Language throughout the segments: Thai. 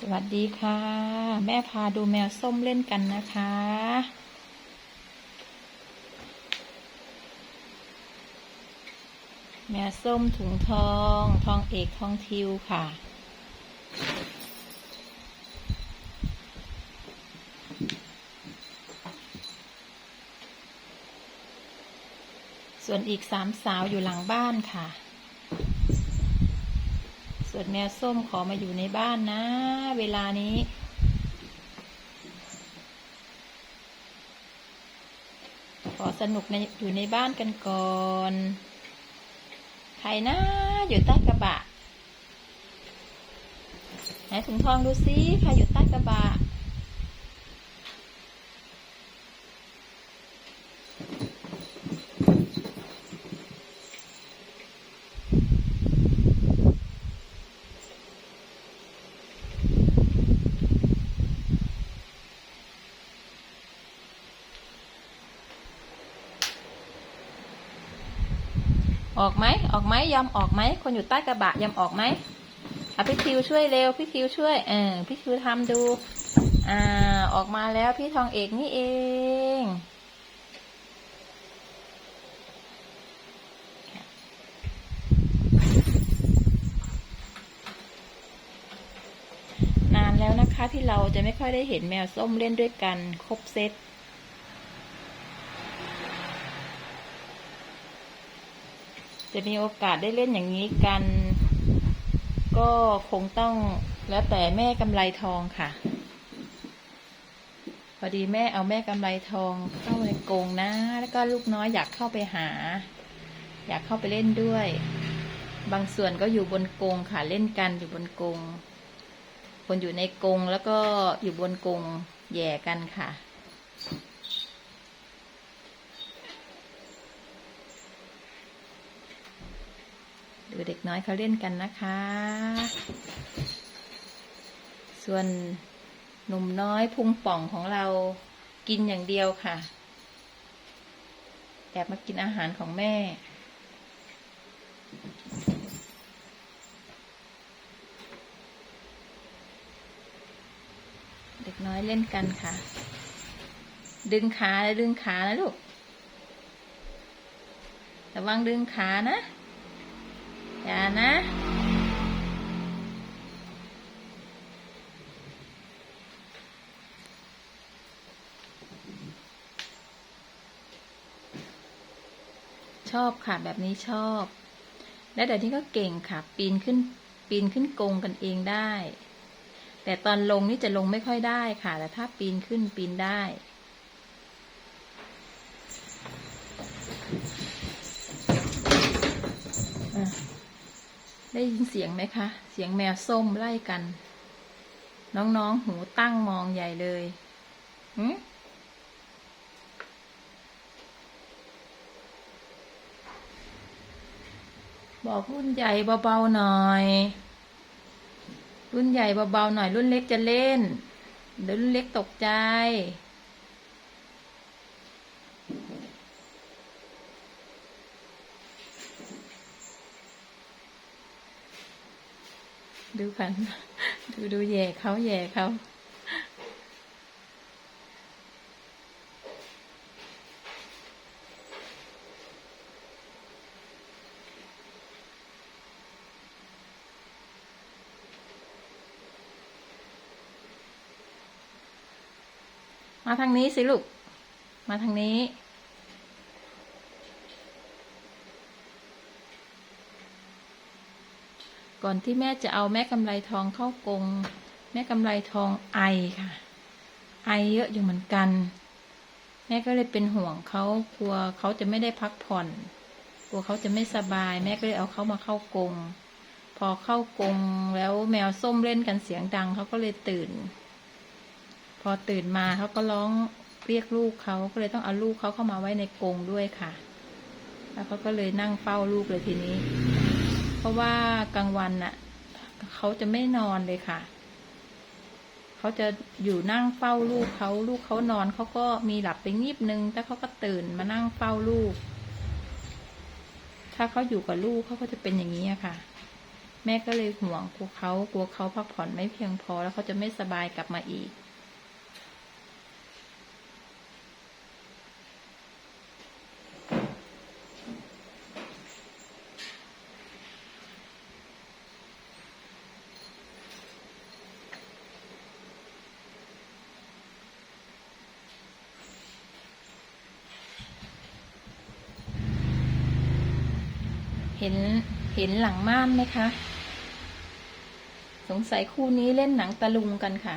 สวัสดีค่ะ แม่พาดูแมวส้มเล่นกันนะคะ แมวส้มถุงทอง ทองเอกทองทิวค่ะ ส่วนอีกสามสาวอยู่หลังบ้านค่ะ ส่วนแมวส้มขอมาอยู่ในบ้านนะ เวลานี้ ขอสนุกในอยู่ในบ้านกันก่อน ใครนะ อยู่ใต้กระบะ ไหนถุงทองดูซิใครอยู่ใต้กระบะ ออกไหมออกไหมยอมออกไหมคนอยู่ใต้กระบะยอมออกไหมอะพี่คิวช่วยเร็วพี่คิวช่วยเออพี่คิวทำดู อ่า ออกมาแล้วพี่ทองเอกนี่เองนานแล้วนะคะที่เราจะไม่ค่อยได้เห็นแมวส้มเล่นด้วยกันครบเซต จะมีโอกาสได้เล่นอย่างนี้กัน ก็คงต้องแล้วแต่แม่กำไรทองค่ะ พอดีแม่เอาแม่กำไรทองเข้าในกรงนะ แล้วก็ลูกน้อยอยากเข้าไปหา อยากเข้าไปเล่นด้วย บางส่วนก็อยู่บนกรงค่ะเล่นกันอยู่บนกรงคนอยู่ในกรงแล้วก็อยู่บนกรงแย่กันค่ะ ดูเด็กน้อยเขาเล่นกันนะคะ ส่วนหนุ่มน้อยพุงป่องของเรากินอย่างเดียวค่ะ แอบมากินอาหารของแม่ เด็กน้อยเล่นกันค่ะ ดึงขาแล้วดึงขานะลูกระวังดึงขานะ อย่านะชอบค่ะแบบนี้ชอบ และเดี๋ยวนี้ก็เก่งค่ะ ปีนขึ้นปีนขึ้นกงกันเองได้ แต่ตอนลงนี่จะลงไม่ค่อยได้ค่ะ แต่ถ้าปีนขึ้นปีนได้ ได้ยินเสียงไหมคะ เสียงแมวส้มไล่กัน น้องๆ หูตั้งมองใหญ่เลยหืบอกรุ่นใหญ่เบาๆหน่อย รุ่นใหญ่เบาๆหน่อย รุ่นเล็กจะเล่น เดี๋ยวรุ่นเล็กตกใจ ดูกัน ดูดูแย่เขาแย่เขามาทางนี้สิลูก มาทางนี้ ก่อนที่แม่จะเอาแม่กำไรทองเข้ากง แม่กำไรทองไอค่ะ ไอเยอะอยู่เหมือนกัน แม่ก็เลยเป็นห่วงเขากลัวเขาจะไม่ได้พักผ่อน กลัวเขาจะไม่สบาย แม่ก็เลยเอาเขามาเข้ากง พอเข้ากงแล้วแมวส้มเล่นกันเสียงดังเขาก็เลยตื่น พอตื่นมาเขาก็ร้องเรียกลูกเขาก็เลยต้องเอาลูกเขาเข้ามาไว้ในกรงด้วยค่ะ แล้วเขาก็เลยนั่งเฝ้าลูกเลยทีนี้ ราะว่ากลางวันน่ะเขาจะไม่นอนเลยค่ะ เขาจะอยู่นั่งเฝ้าลูกเขาลูกเขานอนเขาก็มีหลับไปงีบนึงแต่เขาก็ตื่นมานั่งเฝ้าลูก ถ้าเขาอยู่กับลูกเขาก็จะเป็นอย่างนี้ค่ะ แม่ก็เลยห่วงกลัวเขากลัวเขาพักผ่อนไม่เพียงพอแล้วเขาจะไม่สบายกลับมาอีก ห็นเห็นหลังม่านไหมคะ สงสัยคู่นี้เล่นหนังตะลุงกันค่ะ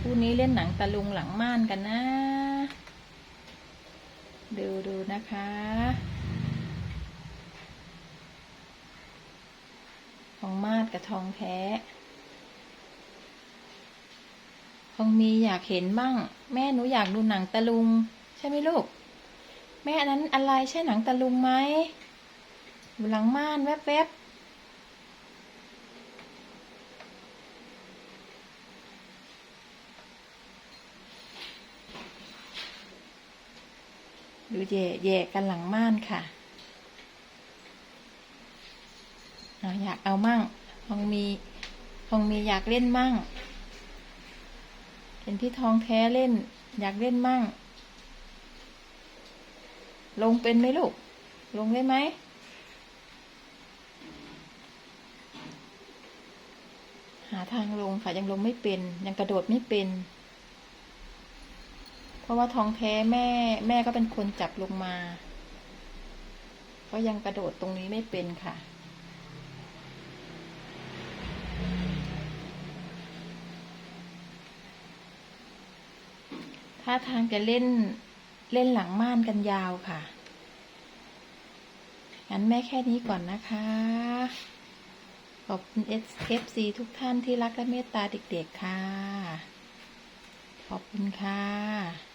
คู่นี้เล่นหนังตะลุงหลังม่านกันนะ ดูดูนะคะ ทองมาดกับทองแท้ทองมีอยากเห็นบ้าง แม่หนูอยากดูหนังตะลุง ใช่ไหมลูก แม่อันนั้นอะไรใช่หนังตะลุงไหมอยู่หลังม่านแวบๆดูแย่แย่กันหลังม่านค่ะอยากเอามั่งทองมีทองมีอยากเล่นมั่ง เห็นพี่ทองแท้เล่น อยากเล่นมั่ง ลงเป็นไหมลูก ลงได้ไหม หาทางลงค่ะ ยังลงไม่เป็น ยังกระโดดไม่เป็น เพราะว่าทองแท้แม่ แม่ก็เป็นคนจับลงมา ก็ยังกระโดดตรงนี้ไม่เป็นค่ะถ้าทางจะเล่น เล่นหลังม่านกันยาวค่ะ งั้นแม่แค่นี้ก่อนนะคะ ขอบคุณ FC ทุกท่านที่รักและเมตตาเด็กๆค่ะ ขอบคุณค่ะ